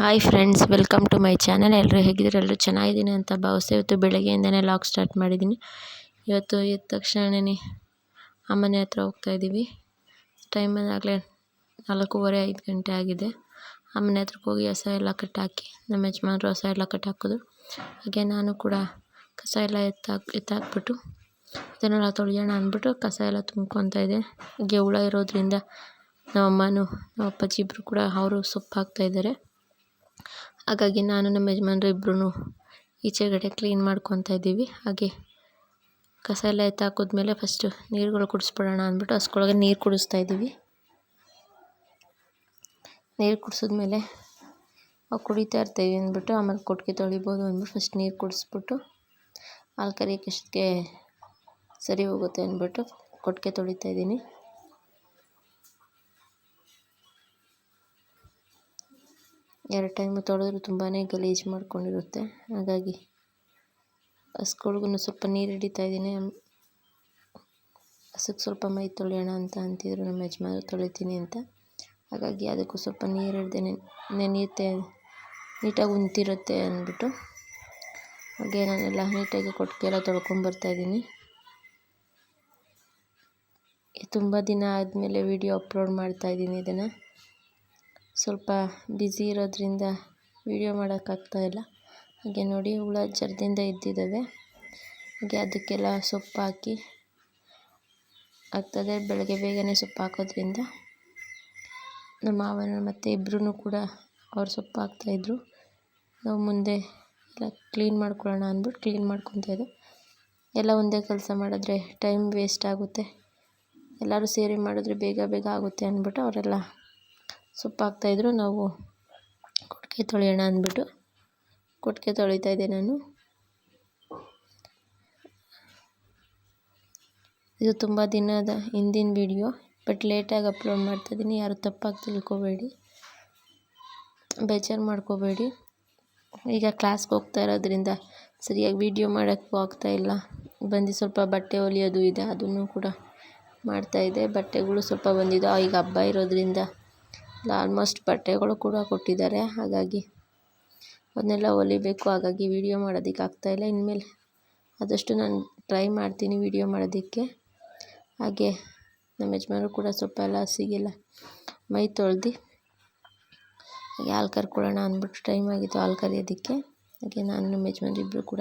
Hi friends welcome to my channel ಎಲ್ಲರೂ ಹೇಗಿದ್ರು ಎಲ್ಲರೂ ಚೆನ್ನಾಗಿದ್ದೀನಿ ಅಂತ ಭಾವಿಸ್ತೇವೆ ಇವತ್ತು ಬೆಳಗ್ಗೆಯಿಂದನೇ ಲಾಕ್ ಸ್ಟಾರ್ಟ್ ಮಾಡಿದ್ದೀನಿ. ಇವತ್ತು ಎದ್ದ ತಕ್ಷಣನೇ ಅಮ್ಮನೆ ಹತ್ರ ಹೋಗ್ತಾ ಇದ್ದೀವಿ. ಟೈಮ್ ಆಗಲೇ ನಾಲ್ಕೂವರೆ, ಐದು ಗಂಟೆ ಆಗಿದೆ. ಅಮ್ಮನೆ ಹತ್ರಕ್ಕೆ ಹೋಗಿ ಹೊಸ ಎಲ್ಲ ಕಟ್ಟಾಕಿ, ನಮ್ಮ ಯಜಮಾನರು ಹೊಸ ಎಲ್ಲ ಕಟ್ಟಾಕಿದ್ರು. ಹಾಗೆ ನಾನು ಕೂಡ ಕಸ ಎಲ್ಲ ಎತ್ತಾಕ್, ಎತ್ತಾಕ್ಬಿಟ್ಟು ಇದನ್ನೆಲ್ಲ ತೊಳೆಯೋಣ ಅಂದ್ಬಿಟ್ಟು ಕಸ ಎಲ್ಲ ತುಂಬ್ಕೊತಾ ಇದೆ. ಹಾಗೆ ಹುಳ ಇರೋದ್ರಿಂದ ನಮ್ಮ ಅಮ್ಮನೂ ನಮ್ಮ ಅಪ್ಪಾಜಿ ಇಬ್ಬರು ಕೂಡ ಅವರು ಸೊಪ್ಪು ಹಾಕ್ತಾಯಿದ್ದಾರೆ ಹಾಗಾಗಿ ನಾನು ನಮ್ಮ ಯಜಮಾನ್ರು ಇಬ್ಬರೂ ಈಚೆಗಡೆ ಕ್ಲೀನ್ ಮಾಡ್ಕೊತಾ ಇದ್ದೀವಿ. ಹಾಗೆ ಕಸ ಎಲ್ಲ ಎತ್ತಾಕಿದ್ಮೇಲೆ ಫಸ್ಟು ನೀರುಗಳು ಕುಡಿಸ್ಬಿಡೋಣ ಅಂದ್ಬಿಟ್ಟು ಹಸ್ಕೊಳಗೆ ನೀರು ಕುಡಿಸ್ತಾ ಇದ್ದೀವಿ. ನೀರು ಕುಡಿಸಿದ್ಮೇಲೆ ಅವು ಕುಡಿತಾ ಇರ್ತೀವಿ ಅಂದ್ಬಿಟ್ಟು ಆಮೇಲೆ ಕೊಟ್ಟಿಗೆ ತೊಳಿಬೋದು ಅಂದ್ಬಿಟ್ಟು ಫಸ್ಟ್ ನೀರು ಕುಡಿಸ್ಬಿಟ್ಟು ಹಾಲು ಕರಿಯೋಕ್ಕೆ ಸರಿ ಹೋಗುತ್ತೆ ಅಂದ್ಬಿಟ್ಟು ಕೊಟ್ಟಿಗೆ ತೊಳಿತಾ ಇದ್ದೀನಿ. ಎರಡು ಟೈಮು ತೊಳೆದ್ರೂ ತುಂಬಾ ಗಲೀಜು ಮಾಡ್ಕೊಂಡಿರುತ್ತೆ. ಹಾಗಾಗಿ ಹಸ್ಗಳ್ಗೂ ಸ್ವಲ್ಪ ನೀರು ಹಿಡಿತಾ ಇದ್ದೀನಿ. ಹಸುಗೆ ಸ್ವಲ್ಪ ಮೈ ತೊಳೆಯೋಣ ಅಂತ ಅಂತಿದ್ರು. ನಮ್ಮ ಯಜಮಾನ್ರು ತೊಳಿತೀನಿ ಅಂತ. ಹಾಗಾಗಿ ಅದಕ್ಕೂ ಸ್ವಲ್ಪ ನೀರು ಹಿಡ್ದೆ ನೆನೆಯುತ್ತೆ, ನೀಟಾಗಿ ಉಂತಿರುತ್ತೆ ಅಂದ್ಬಿಟ್ಟು. ಹಾಗೆ ನಾನೆಲ್ಲ ನೀಟಾಗಿ ಕೊಟ್ಟಿಗೆ ಎಲ್ಲ ತೊಳ್ಕೊಂಬರ್ತಾಯಿದ್ದೀನಿ ತುಂಬ ದಿನ ಆದಮೇಲೆ ವಿಡಿಯೋ ಅಪ್ಲೋಡ್ ಮಾಡ್ತಾಯಿದ್ದೀನಿ ಇದನ್ನು. ಸ್ವಲ್ಪ ಬಿಝಿ ಇರೋದರಿಂದ ವೀಡಿಯೋ ಮಾಡೋಕ್ಕಾಗ್ತಾಯಿಲ್ಲ ಹಾಗೆ ನೋಡಿ ಹುಳ ಜರದಿಂದ ಇದ್ದಿದ್ದಾವೆ ಹಾಗೆ ಅದಕ್ಕೆಲ್ಲ ಸೊಪ್ಪು ಹಾಕಿ ಆಗ್ತದೆ. ಬೆಳಗ್ಗೆ ಬೇಗನೆ ಸೊಪ್ಪು ಹಾಕೋದ್ರಿಂದ ನಮ್ಮ ಮಾವನ ಮತ್ತು ಇಬ್ಬರೂ ಕೂಡ ಅವ್ರು ಸೊಪ್ಪು ಹಾಕ್ತಾಯಿದ್ರು ನಾವು ಮುಂದೆ ಎಲ್ಲ ಕ್ಲೀನ್ ಮಾಡ್ಕೊಳ್ಳೋಣ ಅಂದ್ಬಿಟ್ಟು ಕ್ಲೀನ್ ಮಾಡ್ಕೊತಾಯಿದ್ದೆ ಎಲ್ಲ ಒಂದೇ ಕೆಲಸ ಮಾಡಿದ್ರೆ ಟೈಮ್ ವೇಸ್ಟ್ ಆಗುತ್ತೆ. ಎಲ್ಲರೂ ಸೇರಿ ಮಾಡಿದ್ರೆ ಬೇಗ ಬೇಗ ಆಗುತ್ತೆ ಅಂದ್ಬಿಟ್ಟು ಅವರೆಲ್ಲ ಸೊಪ್ಪು ಹಾಕ್ತಾಯಿದ್ರು ನಾವು ಕೊಟ್ಟಿಗೆ ತೊಳೆಯೋಣ ಅಂದ್ಬಿಟ್ಟು ಕೊಟ್ಟಿಗೆ ತೊಳಿತಾ ಇದ್ದೆ ನಾನು. ಇದು ತುಂಬ ದಿನದ ಹಿಂದಿನ ವಿಡಿಯೋ, ಬಟ್ ಲೇಟಾಗಿ ಅಪ್ಲೋಡ್ ಮಾಡ್ತಾಯಿದ್ದೀನಿ ಯಾರು ತಪ್ಪಾಗಿ ತಿಳ್ಕೊಬೇಡಿ, ಬೇಜಾರು ಮಾಡ್ಕೋಬೇಡಿ. ಈಗ ಕ್ಲಾಸ್ಗೆ ಹೋಗ್ತಾ ಇರೋದ್ರಿಂದ ಸರಿಯಾಗಿ ವೀಡಿಯೋ ಮಾಡೋಕ್ಕೂ ಆಗ್ತಾಯಿಲ್ಲ ಬಂದು ಸ್ವಲ್ಪ ಬಟ್ಟೆ ಹೊಲಿಯೋದು ಇದೆ, ಅದನ್ನು ಕೂಡ ಮಾಡ್ತಾಯಿದ್ದೆ ಬಟ್ಟೆಗಳು ಸ್ವಲ್ಪ ಬಂದಿದ್ದು ಈಗ ಹಬ್ಬ ಇರೋದ್ರಿಂದ ಆಲ್ಮೋಸ್ಟ್ ಬಟ್ಟೆಗಳು ಕೂಡ ಕೊಟ್ಟಿದ್ದಾರೆ. ಹಾಗಾಗಿ ಅದನ್ನೆಲ್ಲ ಹೊಲಿಬೇಕು. ಹಾಗಾಗಿ ವೀಡಿಯೋ ಮಾಡೋದಕ್ಕೆ ಆಗ್ತಾಯಿಲ್ಲ ಇನ್ಮೇಲೆ ಆದಷ್ಟು ನಾನು ಟ್ರೈ ಮಾಡ್ತೀನಿ ವೀಡಿಯೋ ಮಾಡೋದಕ್ಕೆ. ಹಾಗೆ ನಮ್ಮ ಯಜಮಾನರು ಕೂಡ ಸ್ವಲ್ಪ ಎಲ್ಲ ಹಸಿಗೆಲ್ಲ ಮೈ ತೊಳ್ದು ಹಾಗೆ ಹಾಲು ಕರ್ಕೊಳ್ಳೋಣ ಅಂದ್ಬಿಟ್ಟು ಟೈಮ್ ಆಗಿತ್ತು ಹಾಲು ಕರೆಯೋದಕ್ಕೆ. ಹಾಗೆ ನಾನು ನಮ್ಮ ಯಜಮಾನ್ರು ಇಬ್ಬರು ಕೂಡ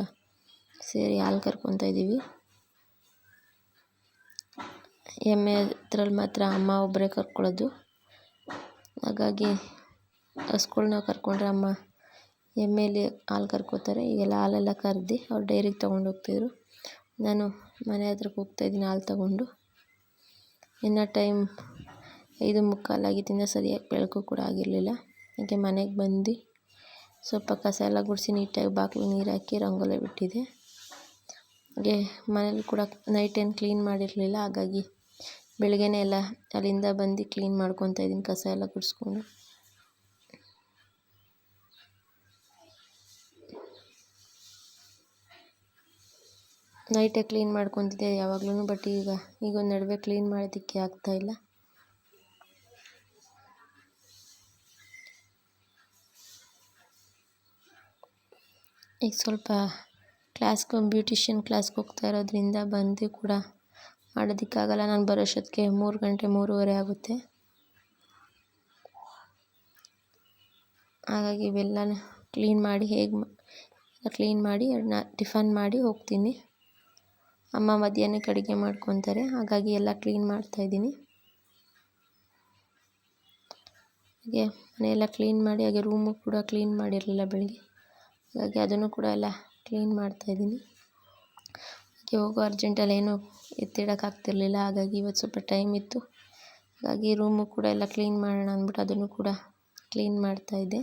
ಸೇರಿ ಹಾಲು ಕರ್ಕೊತಾ ಇದ್ದೀವಿ. ಎಮ್ಮೆ ಹತ್ರಲ್ಲಿ ಮಾತ್ರ ಅಮ್ಮ ಒಬ್ಬರೇ ಕರ್ಕೊಳ್ಳೋದು. ಹಾಗಾಗಿ ಹಸುಗಳ್ನ ಕರ್ಕೊಂಡ್ರೆ ಅಮ್ಮ ಎಮ್ಮೆಲಿ ಹಾಲು ಕರ್ಕೋತಾರೆ. ಈಗೆಲ್ಲ ಹಾಲೆಲ್ಲ ಕರ್ದು ಅವ್ರು ಡೈರಿಗೆ ತೊಗೊಂಡು ಹೋಗ್ತಿದ್ರು. ನಾನು ಮನೆ ಹತ್ರಕ್ಕೆ ಹೋಗ್ತಾಯಿದ್ದೀನಿ ಹಾಲು ತೊಗೊಂಡು. ಇನ್ನು ಟೈಮ್ ಐದು ಮುಕ್ಕಾಲಾಗಿದ್ದಿಂದ ಸರಿಯಾಗಿ ಬೆಳಕು ಕೂಡ ಆಗಿರಲಿಲ್ಲ. ಹಾಗೆ ಮನೆಗೆ ಬಂದು ಸ್ವಲ್ಪ ಕಸ ಎಲ್ಲ ಗುಡಿಸಿ ನೀಟಾಗಿ ಬಾಗಿಲು ನೀರು ಹಾಕಿ ರಂಗೋಲಿ ಬಿಟ್ಟಿದ್ದೆ ಹಾಗೆ ಮನೇಲಿ ಕೂಡ ನೈಟ್ ಏನು ಕ್ಲೀನ್ ಮಾಡಿರಲಿಲ್ಲ. ಹಾಗಾಗಿ ಬೆಳಗ್ಗೆನೇ ಎಲ್ಲ ಅಲ್ಲಿಂದ ಬಂದು ಕ್ಲೀನ್ ಮಾಡ್ಕೊತಾ ಇದ್ದೀನಿ, ಕಸ ಎಲ್ಲ ಗುಡಿಸ್ಕೊಂಡು. ನೈಟೇ ಕ್ಲೀನ್ ಮಾಡ್ಕೊತಿದ್ದೆ ಯಾವಾಗಲೂ ಬಟ್ ಈಗ ಈಗ ಒಂದು ನಡುವೆ ಕ್ಲೀನ್ ಮಾಡೋದಕ್ಕೆ ಆಗ್ತಾಯಿಲ್ಲ ಈಗ ಸ್ವಲ್ಪ ಕ್ಲಾಸ್ಗೆ ಬ್ಯೂಟಿಷಿಯನ್ ಕ್ಲಾಸ್ಗೆ ಹೋಗ್ತಾ ಇರೋದ್ರಿಂದ ಬಂದು ಕೂಡ ಮಾಡೋದಕ್ಕಾಗಲ್ಲ. ನಾನು ಬರೋಷ್ಟೊತ್ತಿಗೆ ಮೂರು ಗಂಟೆ, ಮೂರುವರೆ ಆಗುತ್ತೆ. ಹಾಗಾಗಿ ಇವೆಲ್ಲ ಕ್ಲೀನ್ ಮಾಡಿ ಹೇಗೆ ಕ್ಲೀನ್ ಮಾಡಿ ಅದನ್ನ ಟಿಫನ್ ಮಾಡಿ ಹೋಗ್ತೀನಿ. ಅಮ್ಮ ಮಧ್ಯಾಹ್ನಕ್ಕೆ ಅಡುಗೆ ಮಾಡ್ಕೊತಾರೆ. ಹಾಗಾಗಿ ಎಲ್ಲ ಕ್ಲೀನ್ ಮಾಡ್ತಾಯಿದ್ದೀನಿ ಹಾಗೆ ಮನೆಯೆಲ್ಲ ಕ್ಲೀನ್ ಮಾಡಿ, ಹಾಗೆ ರೂಮು ಕೂಡ ಕ್ಲೀನ್ ಮಾಡಿರಲಿಲ್ಲ ಬೆಳಿಗ್ಗೆ. ಹಾಗಾಗಿ ಅದನ್ನು ಕೂಡ ಎಲ್ಲ ಕ್ಲೀನ್ ಮಾಡ್ತಾಯಿದ್ದೀನಿ ಹಾಗೆ ಅರ್ಜೆಂಟಲ್ಲಿ ಏನೂ ಎತ್ತಿಡೋಕ್ಕಾಗ್ತಿರ್ಲಿಲ್ಲ, ಹಾಗಾಗಿ ಇವತ್ತು ಸ್ವಲ್ಪ ಟೈಮ್ ಇತ್ತು. ಹಾಗಾಗಿ ರೂಮು ಕೂಡ ಎಲ್ಲ ಕ್ಲೀನ್ ಮಾಡೋಣ ಅಂದ್ಬಿಟ್ಟು ಅದನ್ನು ಕೂಡ ಕ್ಲೀನ್ ಮಾಡ್ತಾಯಿದ್ದೆ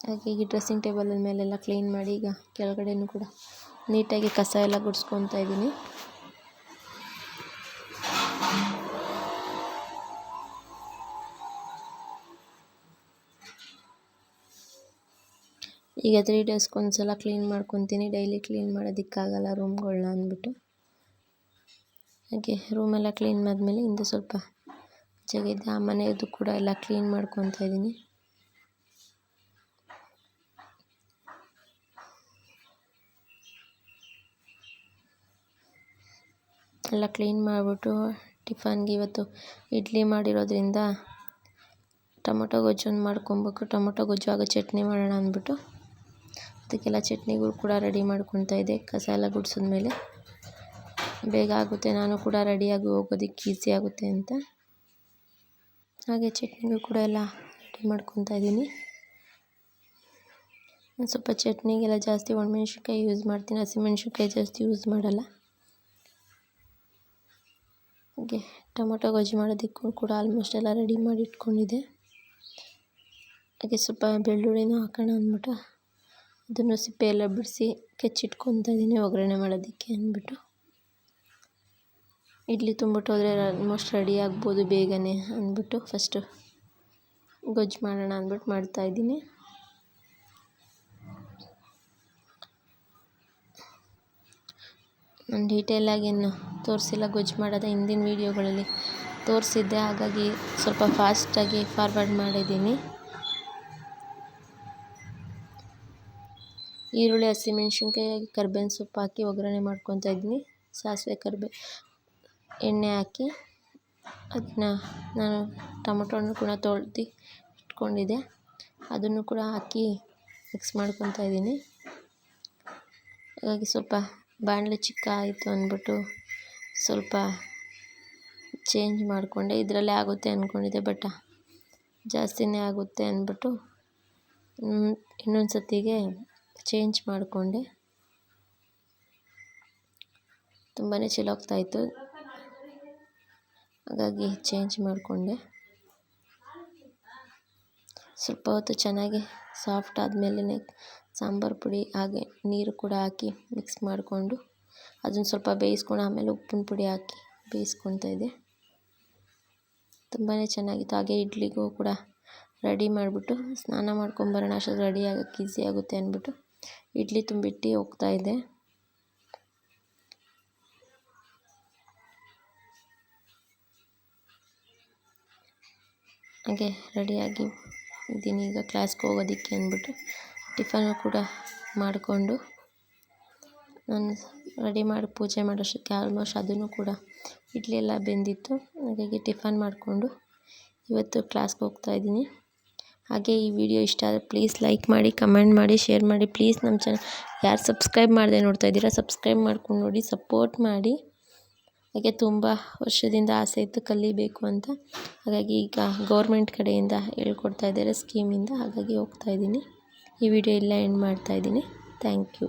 ಹಾಗೆ ಹಾಗಾಗಿ ಡ್ರೆಸ್ಸಿಂಗ್ ಟೇಬಲ್ ಮೇಲೆಲ್ಲ ಕ್ಲೀನ್ ಮಾಡಿ ಈಗ ಕೆಳಗಡೆನೂ ಕೂಡ ನೀಟಾಗಿ ಕಸ ಎಲ್ಲ ಗುಡಿಸ್ಕೊತಾ ಇದ್ದೀನಿ. ಈಗ ತ್ರೀ ಡೇಸ್ಗೆ ಒಂದು ಸಲ ಕ್ಲೀನ್ ಮಾಡ್ಕೊತೀನಿ. ಡೈಲಿ ಕ್ಲೀನ್ ಮಾಡೋದಕ್ಕಾಗಲ್ಲ ರೂಮ್ಗಳನ್ನ ಅಂದ್ಬಿಟ್ಟು. ಹಾಗೆ ರೂಮೆಲ್ಲ ಕ್ಲೀನ್ ಮಾಡಿದ್ಮೇಲೆ ಹಿಂದೆ ಸ್ವಲ್ಪ ಜಾಗ ಇದೆ ಆ ಮನೆಯದು ಕೂಡ ಎಲ್ಲ ಕ್ಲೀನ್ ಮಾಡ್ಕೊತಾ ಇದ್ದೀನಿ. ಎಲ್ಲ ಕ್ಲೀನ್ ಮಾಡಿಬಿಟ್ಟು ಟಿಫನ್ಗೆ ಇವತ್ತು ಇಡ್ಲಿ ಮಾಡಿರೋದ್ರಿಂದ ಟೊಮೊಟೊ ಗೊಜ್ಜನ್ನು ಮಾಡ್ಕೊಬೇಕು. ಟೊಮೊಟೊ ಗೊಜ್ಜು ಆಗ ಚಟ್ನಿ ಮಾಡೋಣ ಅಂದ್ಬಿಟ್ಟು. ಅದಕ್ಕೆಲ್ಲ ಚಟ್ನಿಗಳು ಕೂಡ ರೆಡಿ ಮಾಡ್ಕೊಳ್ತಾ ಇದ್ದೆ. ಕಸ ಎಲ್ಲ ಗುಡಿಸಿದ್ಮೇಲೆ ಬೇಗ ಆಗುತ್ತೆ. ನಾನು ಕೂಡ ರೆಡಿಯಾಗಿ ಹೋಗೋದಕ್ಕೆ ಈಸಿ ಆಗುತ್ತೆ ಅಂತ. ಹಾಗೆ ಚಟ್ನಿಗಳು ಕೂಡ ಎಲ್ಲ ರೆಡಿ ಮಾಡ್ಕೊತಾ ಇದ್ದೀನಿ. ಸ್ವಲ್ಪ ಚಟ್ನಿಗೆಲ್ಲ ಜಾಸ್ತಿ ಒಣಮೆಣ್ಸಿನ್ಕಾಯಿ ಯೂಸ್ ಮಾಡ್ತೀನಿ. ಹಸಿಮೆಣ್ಸಿನ್ಕಾಯಿ ಜಾಸ್ತಿ ಯೂಸ್ ಮಾಡಲ್ಲ. ಹಾಗೆ ಟೊಮೊಟೊ ಗೊಜ್ಜು ಮಾಡೋದಕ್ಕೂ ಕೂಡ ಆಲ್ಮೋಸ್ಟ್ ಎಲ್ಲ ರೆಡಿ ಮಾಡಿ ಇಟ್ಕೊಂಡಿದ್ದೆ. ಹಾಗೆ ಸ್ವಲ್ಪ ಬೆಳ್ಳುಳ್ಳಿನೂ ಹಾಕೋಣ ಅಂದ್ಬಿಟ್ಟು ಅದನ್ನು ಸಿಪ್ಪೆ ಎಲ್ಲ ಬಿಡಿಸಿ ಕೆಚ್ಚಿಟ್ಕೊತಾ ಇದ್ದೀನಿ ಒಗ್ಗರಣೆ ಮಾಡೋದಕ್ಕೆ ಅಂದ್ಬಿಟ್ಟು. ಇಡ್ಲಿ ತುಂಬಿಟ್ಟು ಹೋದರೆ ಆಲ್ಮೋಸ್ಟ್ ರೆಡಿ ಆಗ್ಬೋದು ಬೇಗನೆ ಅಂದ್ಬಿಟ್ಟು ಫಸ್ಟು ಗೊಜ್ಜು ಮಾಡೋಣ ಅಂದ್ಬಿಟ್ಟು ಮಾಡ್ತಾಯಿದ್ದೀನಿ ನಾನು ಡೀಟೇಲಾಗಿ ಏನು ತೋರಿಸಿಲ್ಲ, ಗೊಜ್ಜು ಮಾಡೋದ ಹಿಂದಿನ ವೀಡಿಯೋಗಳಲ್ಲಿ ತೋರಿಸಿದ್ದೆ, ಹಾಗಾಗಿ ಸ್ವಲ್ಪ ಫಾಸ್ಟಾಗಿ ಫಾರ್ವರ್ಡ್ ಮಾಡಿದ್ದೀನಿ. ಈರುಳ್ಳಿ ಹಸಿಮೆಣ್ಸಿನ್ಕಾಯಿ ಕರ್ಬೇವಿನ ಸೊಪ್ಪು ಹಾಕಿ ಒಗ್ಗರಣೆ ಮಾಡ್ಕೊತಾ ಇದ್ದೀನಿ. ಸಾಸಿವೆ, ಕರಿಬೇ, ಎಣ್ಣೆ ಹಾಕಿ ಅದನ್ನ ನಾನು ಟೊಮೊಟೊ ಹಣ್ಣು ಕೂಡ ತೊಳ್ದು ಇಟ್ಕೊಂಡಿದ್ದೆ. ಅದನ್ನು ಕೂಡ ಹಾಕಿ ಮಿಕ್ಸ್ ಮಾಡ್ಕೊತಾ ಇದ್ದೀನಿ. ಹಾಗಾಗಿ ಸ್ವಲ್ಪ ಬಾಣಲೆ ಚಿಕ್ಕ ಆಯಿತು ಅಂದ್ಬಿಟ್ಟು ಸ್ವಲ್ಪ ಚೇಂಜ್ ಮಾಡಿಕೊಂಡೆ. ಇದರಲ್ಲೇ ಆಗುತ್ತೆ ಅಂದ್ಕೊಂಡಿದ್ದೆ ಬಟ್ ಜಾಸ್ತಿನೇ ಆಗುತ್ತೆ ಅಂದ್ಬಿಟ್ಟು ಇನ್ನೊಂದು ಸತಿಗೆ ಚೇಂಜ್ ಮಾಡಿಕೊಂಡೆ. ತುಂಬಾ ಚಲೋ ಆಗ್ತಾಯಿತ್ತು ಹಾಗಾಗಿ ಚೇಂಜ್ ಮಾಡಿಕೊಂಡೆ. ಸ್ವಲ್ಪ ಹೊತ್ತು ಚೆನ್ನಾಗಿ ಸಾಫ್ಟ್ ಆದಮೇಲೆ ಸಾಂಬಾರು ಪುಡಿ, ಹಾಗೆ ನೀರು ಕೂಡ ಹಾಕಿ ಮಿಕ್ಸ್ ಮಾಡಿಕೊಂಡು ಅದನ್ನು ಸ್ವಲ್ಪ ಬೇಯಿಸ್ಕೊಂಡು ಆಮೇಲೆ ಉಪ್ಪಿನ ಪುಡಿ ಹಾಕಿ ಬೇಯಿಸ್ಕೊತಾ ಇದ್ದೆ. ತುಂಬಾ ಚೆನ್ನಾಗಿತ್ತು. ಹಾಗೆ ಇಡ್ಲಿಗೂ ಕೂಡ ರೆಡಿ ಮಾಡಿಬಿಟ್ಟು ಸ್ನಾನ ಮಾಡ್ಕೊಂಬರೋಣ, ಅಷ್ಟೊತ್ತಿಗೆ ರೆಡಿ ಆಗೋಕ್ಕೆ ಈಸಿ ಆಗುತ್ತೆ ಅಂದ್ಬಿಟ್ಟು. ಇಡ್ಲಿ ತುಂಬಿಟ್ಟು ಇದೆ. ಹಾಗೆ ರೆಡಿಯಾಗಿ ಇದ್ದೀನಿ ಈಗ ಕ್ಲಾಸ್ಗೆ ಹೋಗೋದಕ್ಕೆ ಅಂದ್ಬಿಟ್ಟು ಟಿಫನು ಕೂಡ ಮಾಡಿಕೊಂಡು ನಾನು ರೆಡಿ ಮಾಡಿ ಪೂಜೆ ಮಾಡೋಷ್ಟಕ್ಕೆ ಆಲ್ಮೋಸ್ಟ್ ಅದನ್ನು ಕೂಡ ಇಡ್ಲಿ ಎಲ್ಲ ಬೆಂದಿತ್ತು. ಹಾಗಾಗಿ ಟಿಫನ್ ಮಾಡಿಕೊಂಡು ಇವತ್ತು ಕ್ಲಾಸ್ಗೆ ಹೋಗ್ತಾ ಇದ್ದೀನಿ. ಹಾಗೆ ಈ ವಿಡಿಯೋ ಇಷ್ಟ ಆದರೆ ಪ್ಲೀಸ್ ಲೈಕ್ ಮಾಡಿ ಕಮೆಂಟ್ ಮಾಡಿ ಶೇರ್ ಮಾಡಿ ಪ್ಲೀಸ್ ನಮ್ಮ ಚಾನಲ್ ಯಾರು ಸಬ್ಸ್ಕ್ರೈಬ್ ಮಾಡದೆ ನೋಡ್ತಾ ಇದ್ದೀರಾ ಸಬ್ಸ್ಕ್ರೈಬ್ ಮಾಡ್ಕೊಂಡು ನೋಡಿ ಸಪೋರ್ಟ್ ಮಾಡಿ. ಹಾಗೆ ತುಂಬ ವರ್ಷದಿಂದ ಆಸೆ ಇತ್ತು ಕಲಿಬೇಕು ಅಂತ. ಹಾಗಾಗಿ ಈಗ ಗೌರ್ಮೆಂಟ್ ಕಡೆಯಿಂದ ಹೇಳ್ಕೊಡ್ತಾ ಇದ್ದಾರೆ ಸ್ಕೀಮಿಂದ ಹಾಗಾಗಿ ಹೋಗ್ತಾ ಇದ್ದೀನಿ. ಈ ವಿಡಿಯೋ ಎಲ್ಲ ಎಂಡ್ ಮಾಡ್ತಾ ಇದ್ದೀನಿ. Thank you